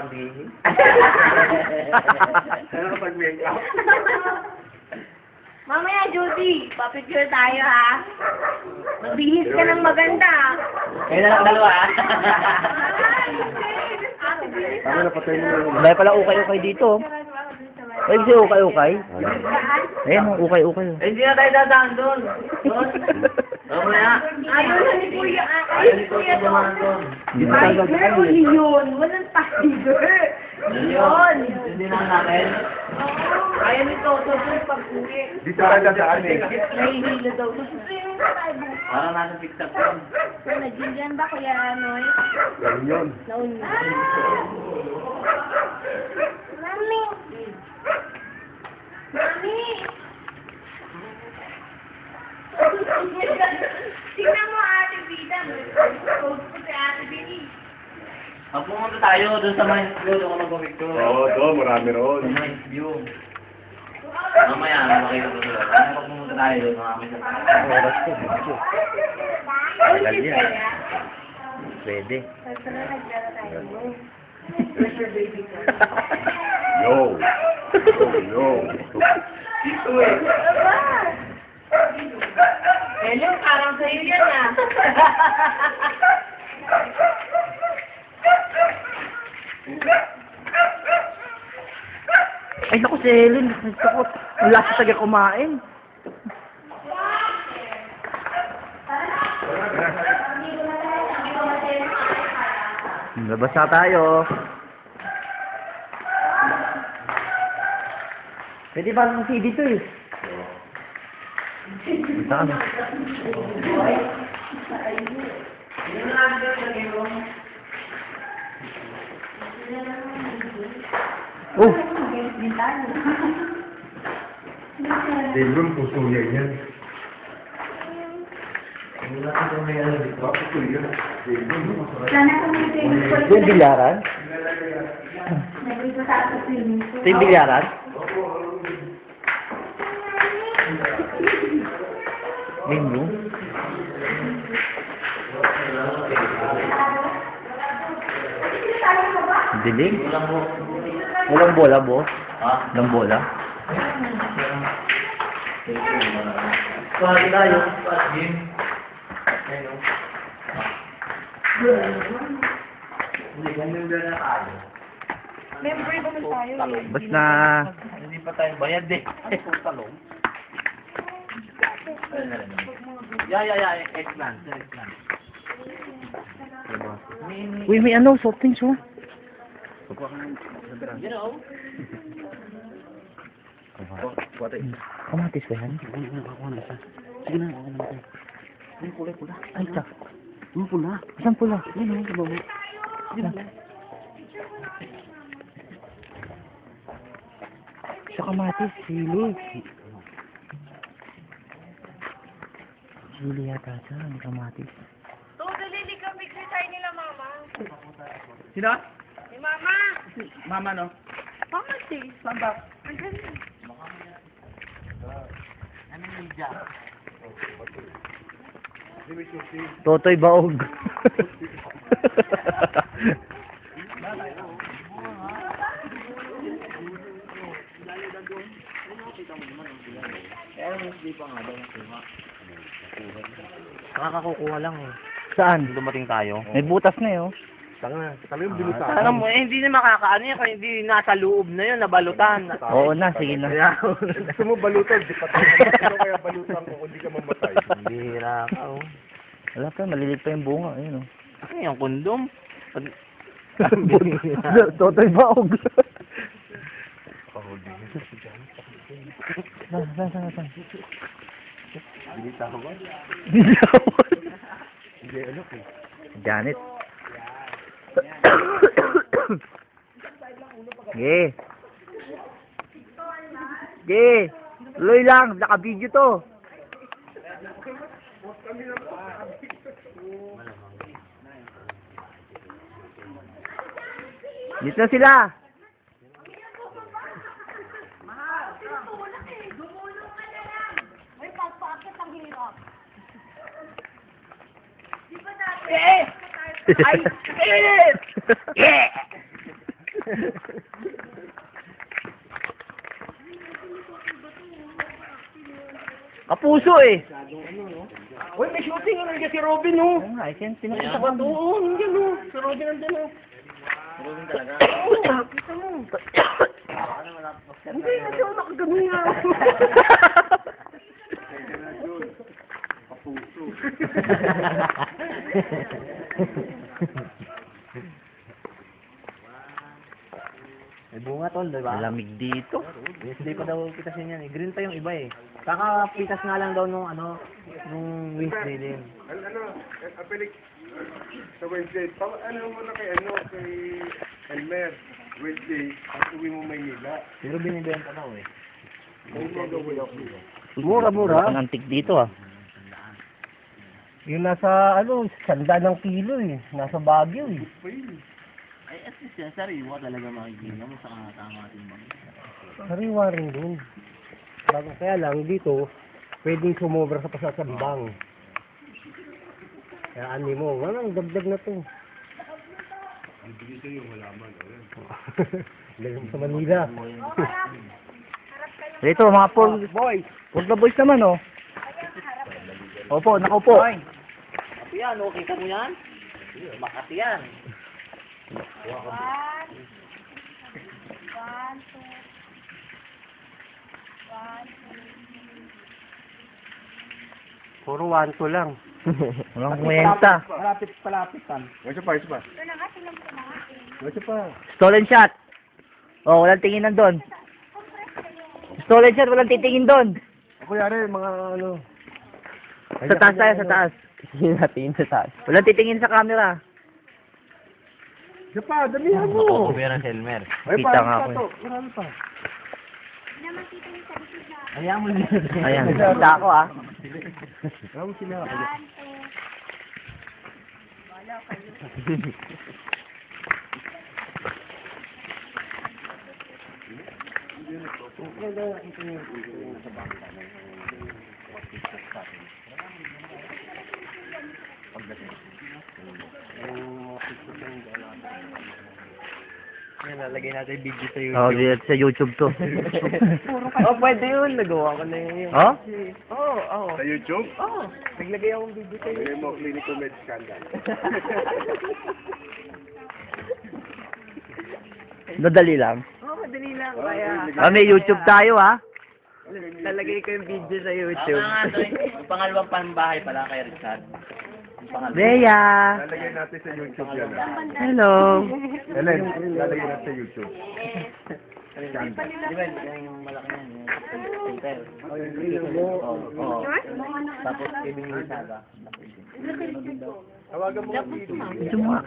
pambihis. Ano kapag make up? Mamaya, Judy, papicture tayo, ha? Magbihis ka ng maganda. Kayo na lang dalawa, yung... Dahil pala ukay-ukay dito. Ay, kasi ukay-ukay. Ayan, ukay-ukay. Eh, Hindi na tayo dadaan doon. Doon. Mamaya. Ayaw na ni Kuya, Ayaw ni Kuya dumaan doon. Dito Ay, uli yun. Walang tiger. Yun. Hindi na natin. Ayaw ni Toto to pag-uwi. Dito tayo dadaan eh. Nahihilo daw. Parang nasa TikTok yun. So, naging dyan ba, Kuya Noy? Ganun yun. Nauna. Mami! Mami! Tingnan mo ate Vida. Post ko si ate Bini. Pag pumunta tayo doon sa Mines View, doon ako mag-picture. Oo, doon, marami Sa roon. Mines View. Mamaya, makita ko sila. Kaya pag pumunta tayo doon, makakita ko. Oras ko, medyo. Tagal yan. Pwede. Sana naglaro tayo. Yo. Yo, yo. Hello, parang sa'yo yan ah. Ay, naku, si Helen. Nagtakot. Wala siya taga kumain. Labas na tayo. Pwede ba ng CD to eh? Saan? Oh! Debron, puso yan yan. Yung bilyaran? Ito yung bilyaran? Main room? Dilim? Walang bola, boss? Ha? Walang bola? Pwede tayo. Game. Ayun. Hindi, kung member na tayo. Member naman tayo. Bas na... Hindi pa tayo bayad eh. Talong. Yeah, yeah, yeah. Eggplant. Eggplant. Uy, may ano, soft drinks, oh. You know? Kamatis ba yan? Sige na, ako na Ay, pula, pula. Ay, tsak. Yung pula. Saan pula? Yan, oh, baba. Sa kamatis, sili. Sili yata siya, ang kamatis. Todo lili ka picture tayo nila mama. Sino? Ni mama. Mama, no? Mama si. Samba. Ang ganda. Ano yung media? Totoy baog. Kaya hindi pa nga daw nakuha. Nakakakukuha lang eh. Saan? Dumating tayo. May butas na eh, oh. Tanga, kami yung binutan. Alam mo, eh, hindi na makakaano yun kung hindi nasa loob na yun, nabalutan. Oo na, sige na. Gusto mo balutan, di patay. Ano kaya balutan mo kung di ka mamatay? Bira ka, oh. Wala pa, malilit pa yung bunga. Ayun, oh. Ano yung kondom? Pag... Totoy baog. Saan, saan, saan, saan? Binitawan. Bilawan. Hindi, ano eh. Janet. Ge. Ge. Tuloy lang, naka-video to. Dito sila. Ay, pagpakit ang hirap. Eh! Ay, shit! Yeah! Kapuso eh. Uy, may shooting nandiyan si Robin, no? Ayun nga, ayun, pinakita ko. Oo, nandiyan, no? Si Robin nandiyan, no? Hindi, nandiyan ako nakaganon nga. May bunga tol, di ba? Malamig dito. Wednesday pa daw pitasin yan eh. Green pa yung iba eh. Kakapitas nga lang daw nung ano, nung Wednesday din. Ano, ano, Felix, sa Wednesday, pa, ano mo na kay, ano, kay Elmer, Wednesday, at uwi mo Maynila. Pero binibenta daw eh. Mura, mura. Ang antik dito ah. Yung nasa, ano, sanda ng kilo eh. Nasa Baguio eh. Ay, at least yan, sariwa talaga makikita mo sa tama ating mga. Sariwa rin dun. Bago kaya lang dito, pwedeng sumobra sa pasasambang. Kaya ani mo, walang dagdag na to. Bibigyan yung halaman. Lagyan mo sa Manila. Dito, mga Paul. Boys! Paul the boys naman oh. Opo, nakaupo. Yan, oh, kita mo yan? Makati yan. One. One, two. One, two. Puro one to lang. Walang kumenta. Malapit, palapit pan. Isa pa, isa pa. Ito na nga, silang ko na nga pa. Stolen shot. Oh, walang tingin doon. Stolen shot, walang titingin doon. Ako yari, mga ano. Sa taas tayo, sa taas. Hindi natin sa taas. Walang titingin sa camera. Isa pa, dalihan mo. ng Helmer. Ay, Kita parang nga ako eh. Marami pa. Kita yung sa. Ayaw mo din. Ayan, kita ako ah. Marami sila. One, two. Yan, lalagay natin video sa Oh, di sa YouTube to. oh, pwede yun. Nagawa ko na yun. oh? Oo, oh, oo. Sa YouTube? Oo, naglagay akong video sa Lagay mo, Clinical Med Scandal. Nadali lang. Oo, oh, madali lang. Kaya, Ah, may YouTube tayo ah. lalagay ko yung video sa YouTube. Ang pangalawang panbahay pala kay Richard. Bea. Lalagay natin sa YouTube yan. ah. Hello. Ellen, lalagay natin sa YouTube. Di ba, yung malaki yan, yung filter. Oo, oo. Tapos, ibig yung saga. Tawagan mo ang. Video mo nga.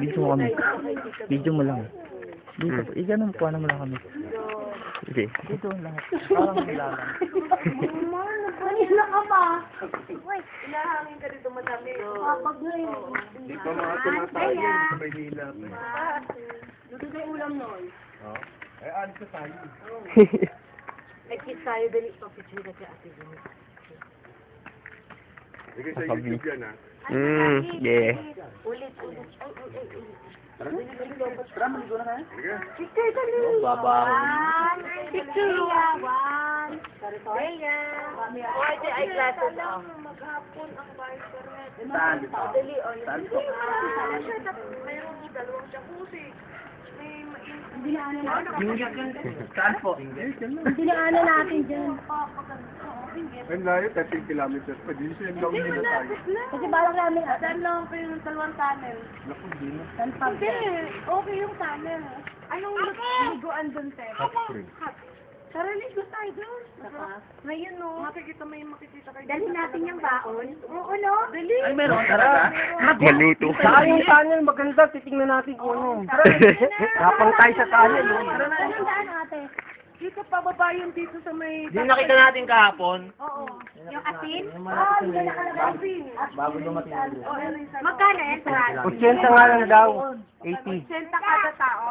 Video mo kami. Video mo lang. Dito, hmm. i-ganon po mo lang kami. Sige. Dito lahat. Parang kailangan. Kanina ka pa. Wait, inahangin ka dito madami. Kapag ngayon. Di pa mga tumatayin sa Maynila. Dito na yung ulam noon. Oh. Eh, alis na tayo. Nag-kiss tayo dali pa picture kasi ate Jun. Lagay sa YouTube yan ah. Mm, yeah. Ulit, ulit. Ay, ay, ay, ulit. Sige. Picture dali. baba. One. Picture. Sorry. Oh, ito ay glasses. Maghapon ang barker Saan? Dali, oh. Saan po? Mayroong dalawang jacuzzi. May Dinaanan Saan po? Dinaanan natin dyan. Ang layo, 13 kilometers pa. Di siya lang muna tayo. Kasi balang namin, saan lang pa yung dalawang tunnel? Naku, di na. Hindi, okay yung tunnel. Anong liguan dun, te? Hot spring. Tara, ligo tayo dun. Ngayon, no? Makikita mo yung makikita kayo. Dali natin yung baon. Oo, no? Dali. Ay, meron talaga? Maluto. Saan yung tunnel? Maganda. Titingnan natin kung ano. Kapang tayo sa tunnel. oh. Anong daan, ate? Dito pababa yung dito sa may... Di nakita natin kahapon. Oo. Yung asin? Yung Oo, malapit yung na- nakalagay. Asin. Bago dumating yung Oo, Magkano? Sarado. 80 nga lang daw. 80. Senta kada tao?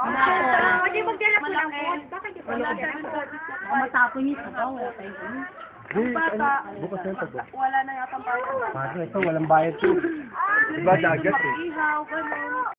Pwede magdala po ng food. Bakit di pa lang? Matapon niyo sa wala tayong Bata. Bukas na ito. Wala na yata ang bayad. Paano ito? Walang bayad to. Diba dagat eh? Ihaw, ganun.